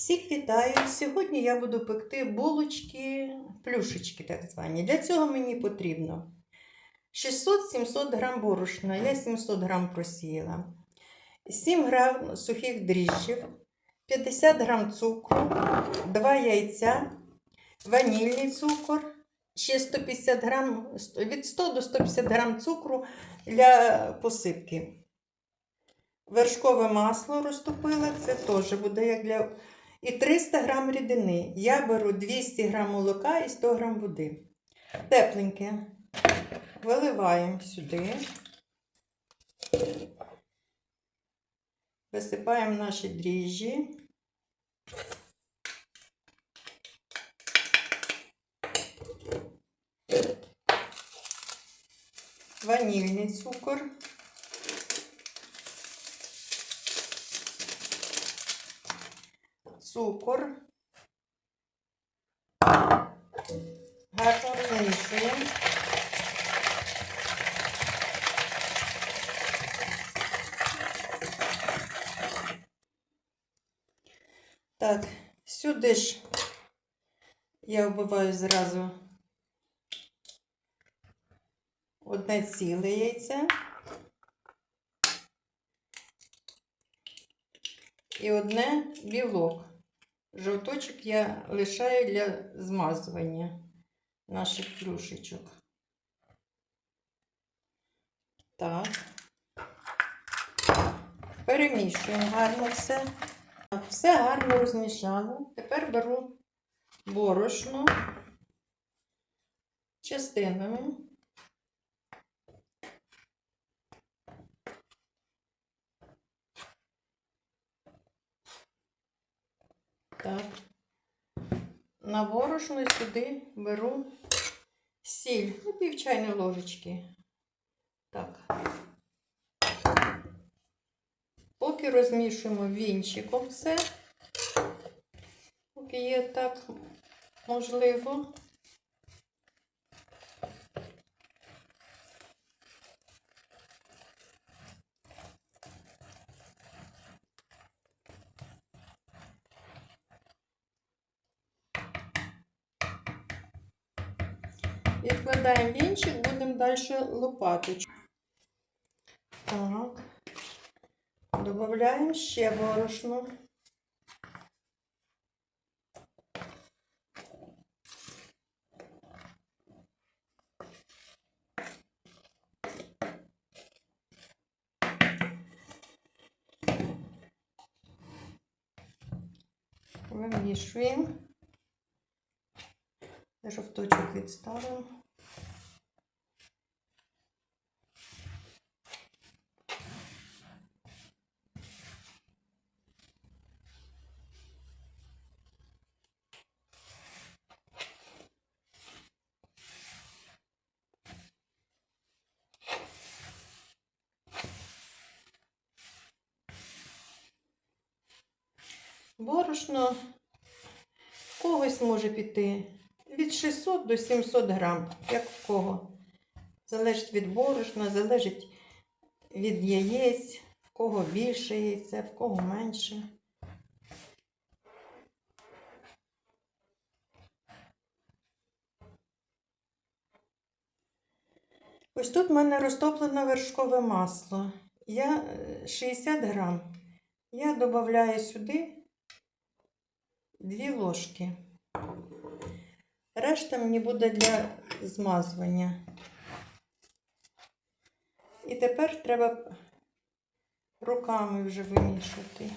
Всіх вітаю! Сьогодні я буду пекти булочки, плюшечки так звані. Для цього мені потрібно 600-700 грам борошна, я 700 грам просіяла, 7 грам сухих дріжджів, 50 грам цукру, 2 яйця, ванільний цукор, ще 150 грам, від 100 до 150 грам цукру для посипки. Вершкове масло розтопила, це теж буде як для. І 300 грам рідини. Я беру 200 грам молока і 100 грам води. Тепленьке. Виливаємо сюди. Висипаємо наші дріжджі. Ванільний цукор. Цукор. Гарно розмішуємо. Так, сюди ж я вбиваю зразу одне ціле яйце. і одне білок. Жовточок я лишаю для змазування наших плюшечок. Так. Перемішуємо гарно все. Все гарно розмішала. Тепер беру борошно частинами. Так. На борошно сюди беру сіль, ну, пів чайної ложечки. Так. Поки розмішуємо вінчиком все, поки є так можливо. Далі лопати. Так. Додаємо ще борошно. Вимішуємо. Жовточок відставимо. Борошно в когось може піти від 600 до 700 грам, як в кого. Залежить від борошна, залежить від яєць, в кого більше яйця, в кого менше. Ось тут в мене розтоплене вершкове масло. Я е, 60 грам. Я додаю сюди 2 ложки. Решта мені буде для змазування. І тепер треба руками вже вимішувати.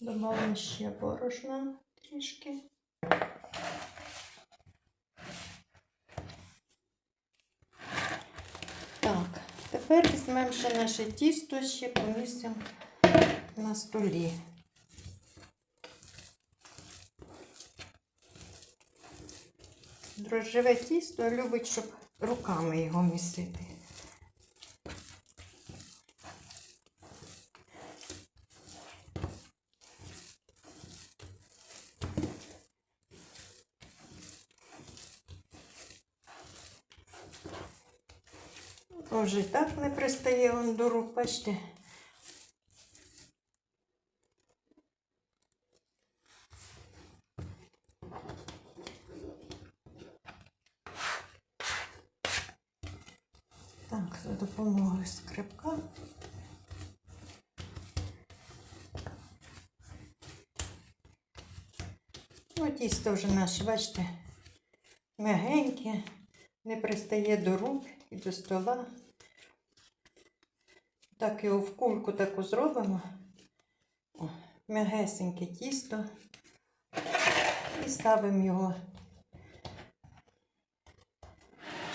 Добавимо ще борошна трішки. Так, тепер візьмемо ще наше тісто, ще помісимо на столі. Дрожжеве тісто любить, щоб руками його місити. Вже і так не пристає он до рук, бачите. Так, за допомогою скрипка. Ну, тісто вже наше, бачите, м'ягеньке, не пристає до рук і до стола. Так його в кульку таку зробимо. О, М'ягесеньке тісто. І ставимо його,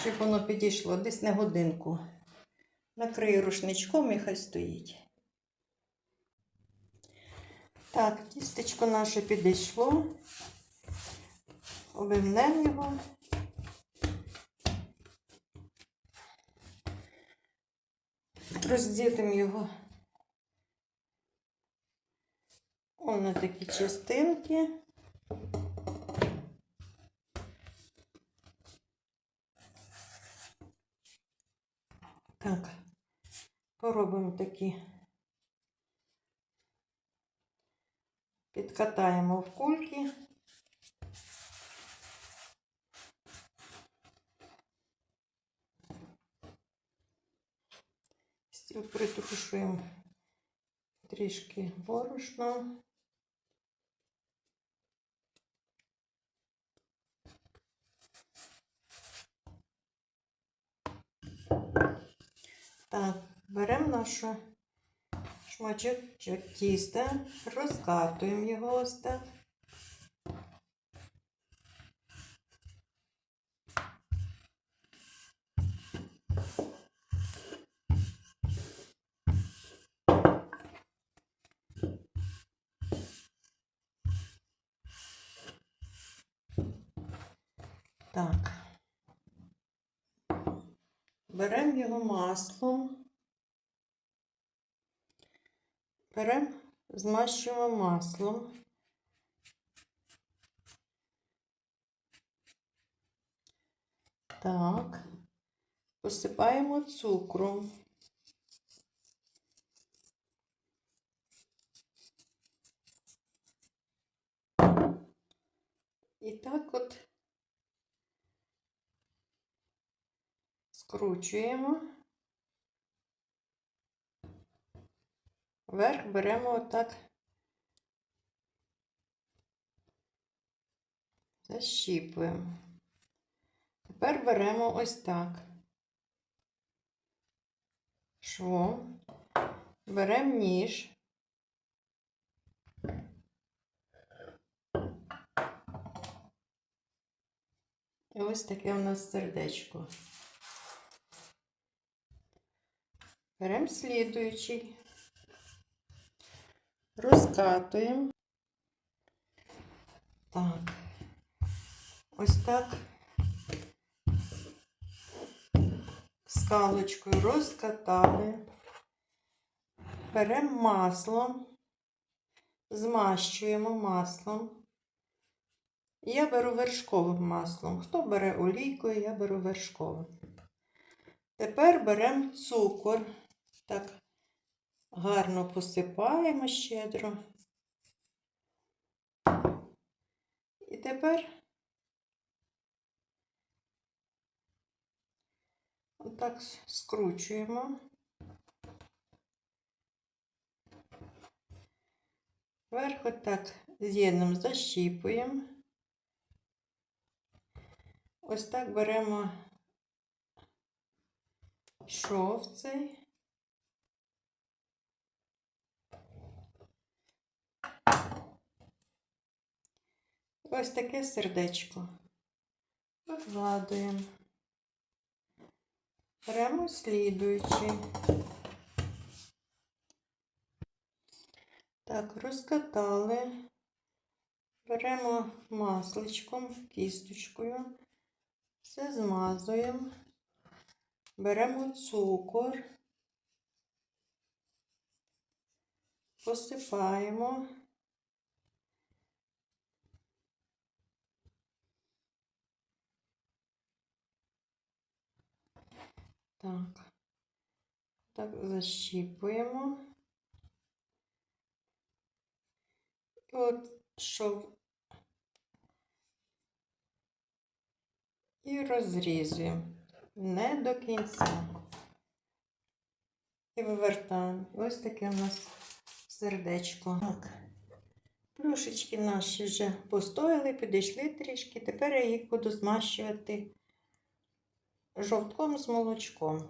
щоб воно підійшло десь на годинку. Накрию рушничком і хай стоїть. Так, тістечко наше підійшло. Обивнемо його. Розділимо його он на такі частинки. Так, поробимо такі. Підкатаємо в кульки. Стіл притрушуємо трішки борошна. Так, беремо нашу шматочок тіста, розкатуємо його ось так. Так. Беремо його маслом. Беремо, змащуємо маслом. Так. Посипаємо цукром. І так от скручуємо. Верх беремо отак, защіпуємо. Тепер беремо ось так. Швом, беремо ніж. І ось таке у нас сердечко. Беремо слідуючий, розкатуємо. Так, ось так скалочкою розкатали. Беремо масло, змащуємо маслом. Я беру вершковим маслом. Хто бере олійкою, я беру вершковим. Тепер беремо цукор. Так, гарно посипаємо щедро. І тепер отак скручуємо. Вверх отак з'єднуємо, защіпуємо. Ось так беремо шов цей. Ось таке сердечко. Викладуємо. Беремо слідуючий. Так, розкатали. Беремо масличком, кісточкою, все змазуємо. Беремо цукор, посипаємо. Так. Так, защіпуємо. І от шов. І розрізуємо не до кінця. І вивертаємо. Ось таке у нас сердечко. Так. Плюшечки наші вже постояли, підійшли трішки. Тепер я їх буду змащувати жовтком з молочком.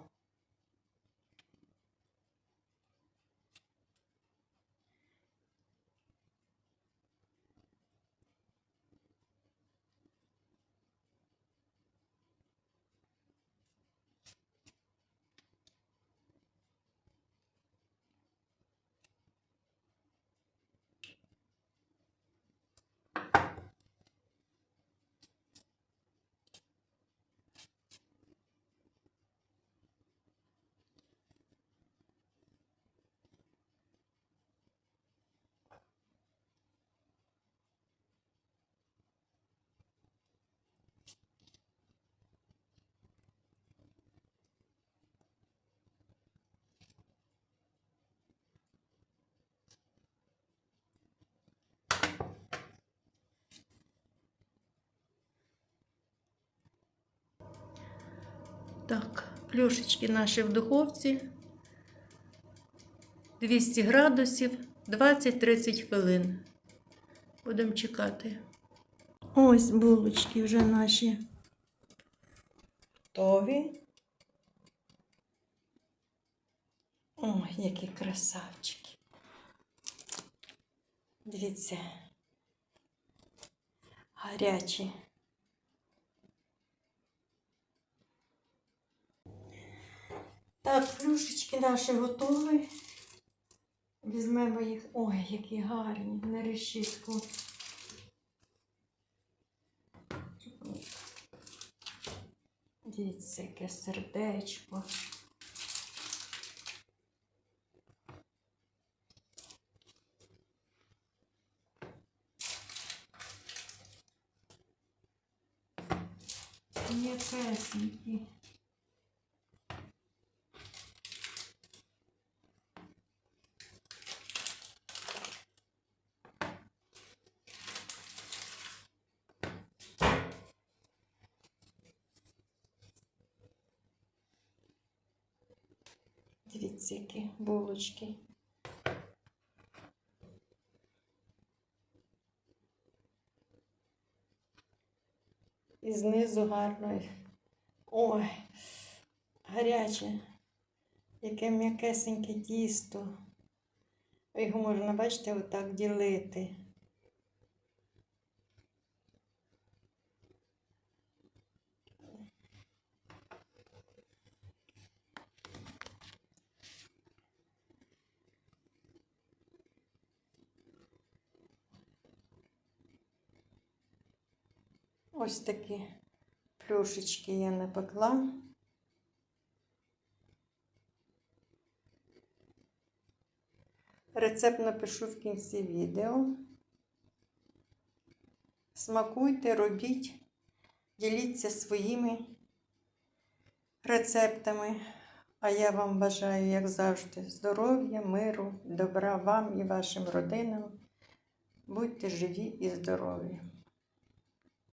Так, плюшечки наші в духовці. 200 градусів, 20-30 хвилин. Будемо чекати. Ось булочки вже наші готові. Ой, які красавчики. Дивіться. Гарячі. Так, плюшечки наші готові. Візьмемо їх. Ой, які гарні, на решітку. Дивіться, яке сердечко. М'якесенькі. Дивіться, які булочки. І знизу гарно. Ой, гаряче, яке м'якесеньке тісто. Його можна, бачите, отак ділити. Ось такі плюшечки я напекла. Рецепт напишу в кінці відео. Смакуйте, робіть, діліться своїми рецептами. А я вам бажаю, як завжди, здоров'я, миру, добра вам і вашим родинам. Будьте живі і здорові!